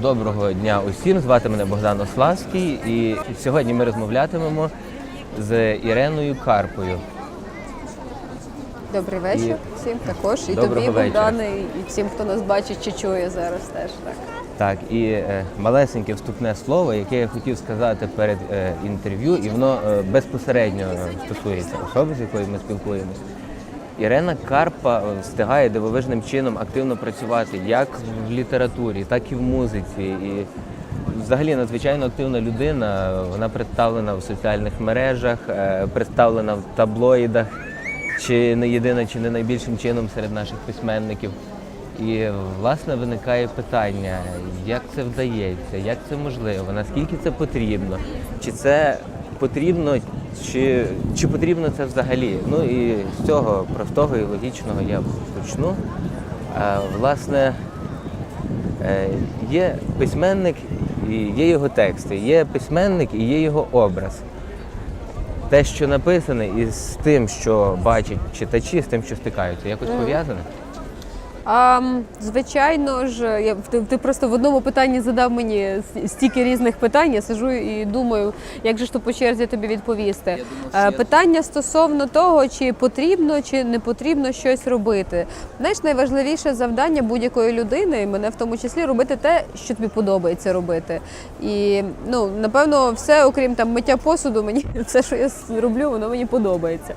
Доброго дня усім. Звати мене Богдан Ославський, і сьогодні ми розмовлятимемо з Іреною Карпою. Добрий вечір всім також. І Доброго тобі, вечора. Богдане, і всім, хто нас бачить чи чує зараз теж так. Так, і е, малесеньке вступне слово, яке я хотів сказати перед е, інтерв'ю, і воно е, безпосередньо е, стосується особи, з якою ми спілкуємося. Ірена Карпа е, встигає дивовижним чином активно працювати як в літературі, так і в музиці. І взагалі надзвичайно активна людина. Вона представлена в соціальних мережах, е, представлена в таблоїдах, чи не єдина, чи не найбільшим чином серед наших письменників. І власне виникає питання, як це вдається, як це можливо, наскільки це потрібно, чи це потрібно, чи, чи потрібно це взагалі. Ну і з цього простого і логічного я почну. А, власне, е, є письменник і є його тексти, є письменник і є його образ. Те, що написане, і з тим, що бачать читачі, з тим, що стикаються, якось пов'язане. А, звичайно ж, я, ти, ти просто в одному питанні задав мені стільки різних питань. Я сижу і думаю, як же ж то по черзі тобі відповісти. Е, Питання стосовно того, чи потрібно, чи не потрібно щось робити. Знаєш, найважливіше завдання будь-якої людини, і мене в тому числі, робити те, що тобі подобається робити. І ну, напевно, все, окрім там миття посуду, мені все, що я роблю, воно мені подобається.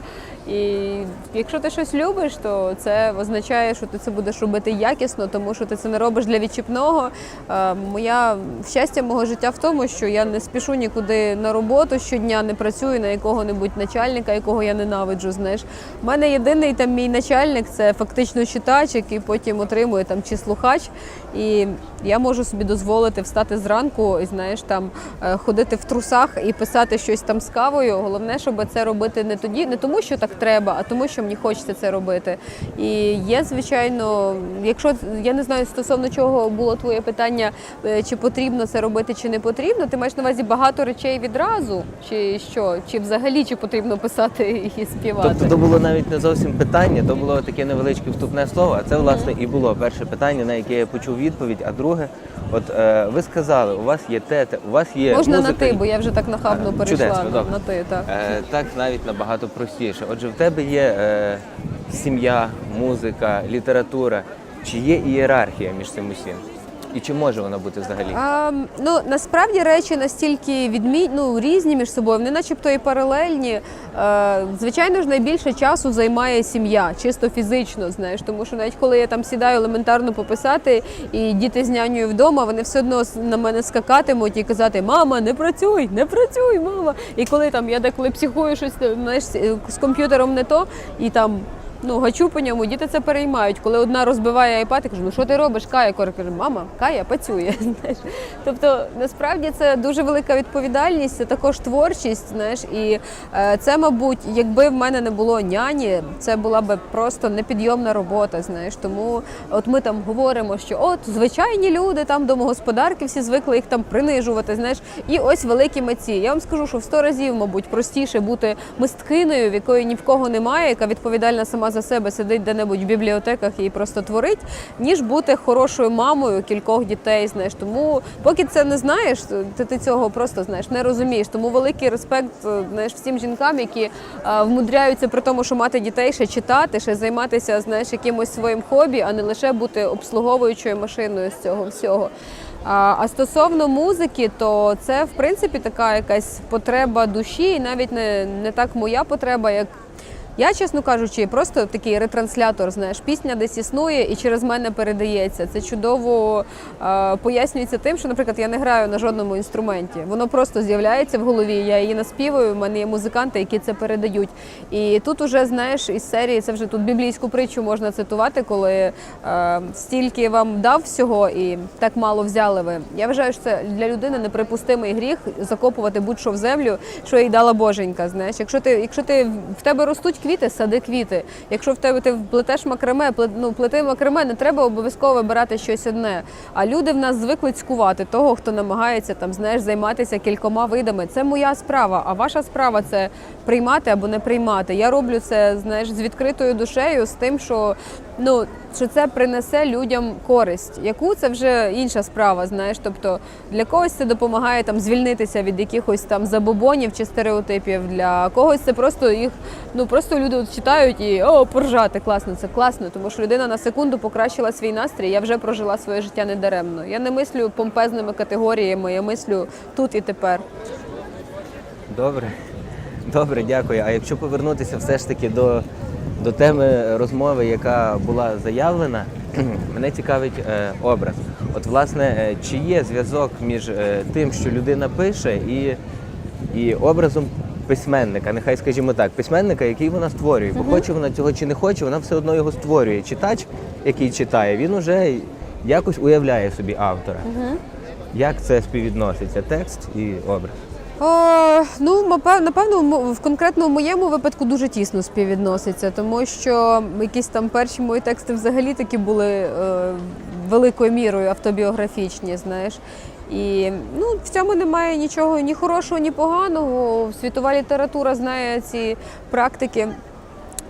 І якщо ти щось любиш, то це означає, що ти це будеш робити якісно, тому що ти це не робиш для відчіпного. Е, Моя щастя мого життя в тому, що я не спішу нікуди на роботу щодня, не працюю на якого-небудь начальника, якого я ненавиджу. Знаєш, у мене єдиний там мій начальник це фактично читач, який потім отримує там чи слухач. І я можу собі дозволити встати зранку і знаєш там е, ходити в трусах і писати щось там з кавою. Головне, щоб це робити не тоді, не тому, що так треба, а тому, що мені хочеться це робити. І є, звичайно, якщо я не знаю стосовно чого було твоє питання, е, чи потрібно це робити, чи не потрібно. Ти маєш на увазі багато речей відразу, чи що, чи взагалі чи потрібно писати і співати? Тобто то було навіть не зовсім питання, то було таке невеличке вступне слово. А це власне і було перше питання, на яке я почув відповідь. А друге, от е, ви сказали, у вас є те, те, у вас є Можна музика. на ти, бо я вже так нахабно перейшла чудесно, на, добре. на ти. Так. Е, так навіть набагато простіше. Отже, в тебе є е, сім'я, музика, література. Чи є ієрархія між цим усім? І чи може вона бути взагалі? А, ну насправді речі настільки відмі... ну, різні між собою, вони начебто і паралельні. Е, звичайно ж, найбільше часу займає сім'я, чисто фізично, знаєш, тому що навіть коли я там сідаю елементарно пописати, і діти з нянею вдома, вони все одно на мене скакатимуть і казати: Мама, не працюй, не працюй, мама. І коли там я деколи психую щось, знаєш, з комп'ютером не то, і там. Ну, гачу по ньому, діти це переймають. Коли одна розбиває iPad, я кажу, ну що ти робиш? Кая Кора каже, мама, Кая працює. Знаєш. Тобто, насправді це дуже велика відповідальність, це також творчість. Знаєш, і е, це, мабуть, якби в мене не було няні, це була би просто непідйомна робота. Знаєш, тому от ми там говоримо, що от звичайні люди там домогосподарки всі звикли їх там принижувати. Знаєш, і ось великі митці. Я вам скажу, що в сто разів, мабуть, простіше бути мисткиною, в якої ні в кого немає, яка відповідальна сама за себе сидить де-небудь в бібліотеках і просто творить, ніж бути хорошою мамою кількох дітей. Знаєш, тому поки це не знаєш, ти, ти цього просто знаєш, не розумієш. Тому великий респект е, знаєш всім жінкам, які е, вмудряються при тому, що мати дітей, ще читати, ще займатися знаєш якимось своїм хобі, а не лише бути обслуговуючою машиною з цього всього. А, а стосовно музики, то це в принципі така якась потреба душі, і навіть не, не так моя потреба, як я, чесно кажучи, просто такий ретранслятор. Знаєш, пісня десь існує і через мене передається. Це чудово е, пояснюється тим, що, наприклад, я не граю на жодному інструменті. Воно просто з'являється в голові. Я її наспівую. У мене є музиканти, які це передають. І тут уже знаєш із серії це вже тут біблійську притчу можна цитувати, коли е, стільки вам дав всього і так мало взяли ви. Я вважаю, що це для людини неприпустимий гріх закопувати будь-що в землю, що їй дала боженька. Знаєш, якщо ти, якщо ти в тебе ростуть квіти, сади квіти. Якщо в тебе ти плетеш макреме, плет- ну, плети макраме, не треба обов'язково вибирати щось одне. А люди в нас звикли цькувати того, хто намагається там, знаєш, займатися кількома видами. Це моя справа. А ваша справа це приймати або не приймати. Я роблю це, знаєш, з відкритою душею, з тим, що ну що це принесе людям користь. Яку це вже інша справа, знаєш. Тобто для когось це допомагає там звільнитися від якихось там забобонів чи стереотипів. Для когось це просто їх, ну просто люди от читають і о, поржати, класно, це класно, тому що людина на секунду покращила свій настрій. Я вже прожила своє життя недаремно. Я не мислю помпезними категоріями, я мислю тут і тепер. Добре. Добре, дякую. А якщо повернутися все ж таки до, до теми розмови, яка була заявлена, мене цікавить е, образ. От, власне, е, чи є зв'язок між е, тим, що людина пише, і, і образом письменника, нехай скажімо так, письменника, який вона створює. Бо хоче вона цього чи не хоче, вона все одно його створює. Читач, який читає, він уже якось уявляє собі автора. Як це співвідноситься, текст і образ? Е, ну, напевно, в конкретно моєму випадку дуже тісно співвідноситься, тому що якісь там перші мої тексти взагалі такі були е, великою мірою автобіографічні, знаєш. І ну, в цьому немає нічого ні хорошого, ні поганого. Світова література знає ці практики.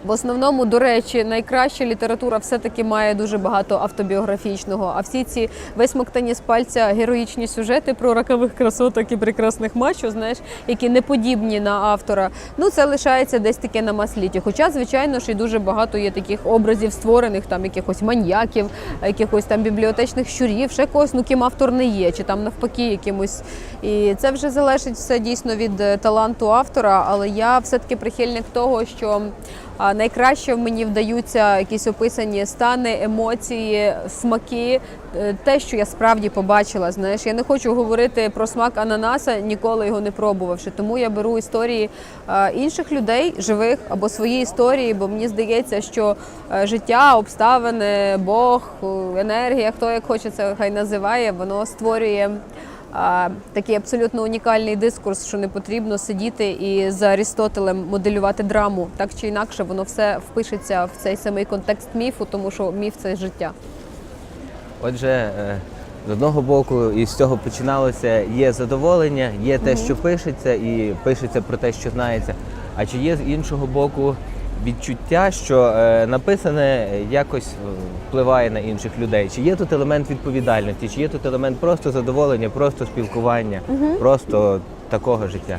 В основному, до речі, найкраща література все-таки має дуже багато автобіографічного. А всі ці висмоктані з пальця героїчні сюжети про ракових красоток і прекрасних мачо, знаєш, які не подібні на автора. Ну це лишається десь таке на масліті. Хоча, звичайно ж, і дуже багато є таких образів створених, там якихось маньяків, якихось там бібліотечних щурів, ще когось, ну ким автор не є, чи там навпаки якимось. І це вже залежить все дійсно від е, таланту автора. Але я все-таки прихильник того, що. Найкраще мені вдаються якісь описані стани, емоції, смаки, е, те, що я справді побачила. Знаєш, я не хочу говорити про смак ананаса, ніколи його не пробувавши. Тому я беру історії інших людей, живих або свої історії, бо мені здається, що е, життя, обставини, Бог, е, енергія, хто як хоче це хай називає, воно створює такий абсолютно унікальний дискурс, що не потрібно сидіти і за Арістотелем моделювати драму. Так чи інакше, воно все впишеться в цей самий контекст міфу, тому що міф це життя. Отже, е, з одного боку, із цього починалося є задоволення, є те, що пишеться, і пишеться про те, що знається. А чи є з іншого боку відчуття, що е, написане якось е, впливає на інших людей? Чи є тут елемент відповідальності, чи є тут елемент просто задоволення, просто спілкування, просто такого життя?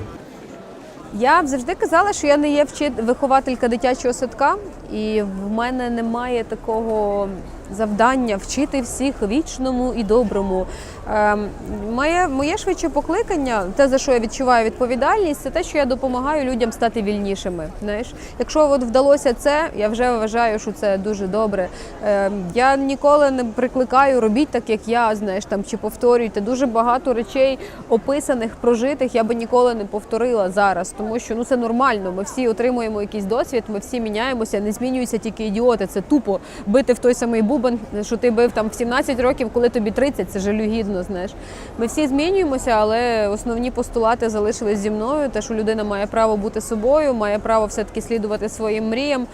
Я завжди казала, що я не є вчит... вихователька дитячого садка, і в мене немає такого завдання вчити всіх вічному і доброму. Ем, моє, моє швидше покликання, те, за що я відчуваю відповідальність, це те, що я допомагаю людям стати вільнішими. Знаєш, якщо от вдалося це, я вже вважаю, що це дуже добре. Ем, я ніколи не прикликаю, робіть так, як я, знаєш, там чи повторюйте. Дуже багато речей описаних, прожитих, я би ніколи не повторила зараз, тому що ну це нормально. Ми всі отримуємо якийсь досвід, ми всі міняємося, не змінюються тільки ідіоти. Це тупо бити в той самий бубен, що ти бив там в 17 років, коли тобі 30, це жалюгідно. Знаєш, ми всі змінюємося, але основні постулати залишились зі мною. Те, що людина має право бути собою, має право все таки слідувати своїм мріям.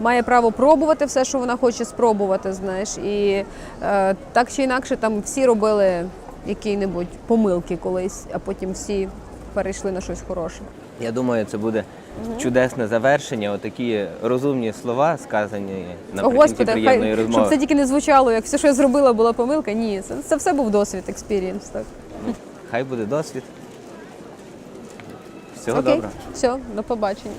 Має право пробувати все, що вона хоче спробувати, знаєш, і е, так чи інакше, там всі робили які-небудь помилки колись, а потім всі перейшли на щось хороше. Я думаю, це буде чудесне завершення. Отакі розумні слова, сказані О, наприкінці Господи, приємної хай, розмови. щоб це тільки не звучало, як все, що я зробила, була помилка. Ні, це, це все був досвід, експірієнс. Так. Хай буде досвід. Всього Окей, доброго. все, до побачення.